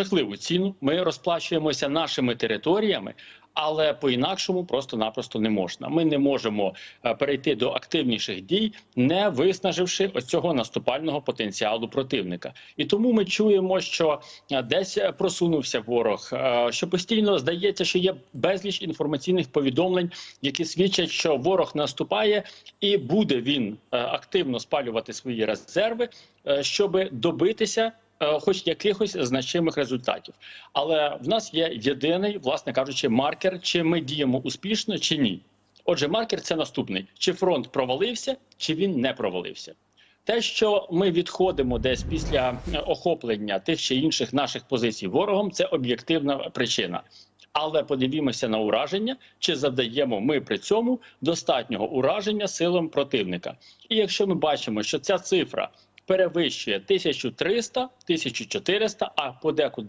жахливу ціну. Ми розплачуємося нашими територіями, але по-інакшому просто-напросто не можна. Ми не можемо е, перейти до активніших дій, не виснаживши ось цього наступального потенціалу противника. І тому ми чуємо, що е, десь е, просунувся ворог, що постійно здається, що є безліч інформаційних повідомлень, які свідчать, що ворог наступає, і буде він активно спалювати свої резерви, щоб добитися хоч якихось значимих результатів. Але в нас є єдиний, власне кажучи, маркер, чи ми діємо успішно, чи ні. Отже, маркер це наступний: чи фронт провалився, чи він не провалився. Те, що ми відходимо десь після е, охоплення тих чи інших наших позицій ворогом, це об'єктивна причина. Але подивімося на ураження, чи завдаємо ми при цьому достатнього ураження силам противника. І якщо ми бачимо, що ця цифра перевищує 1300, 1400, а подекуди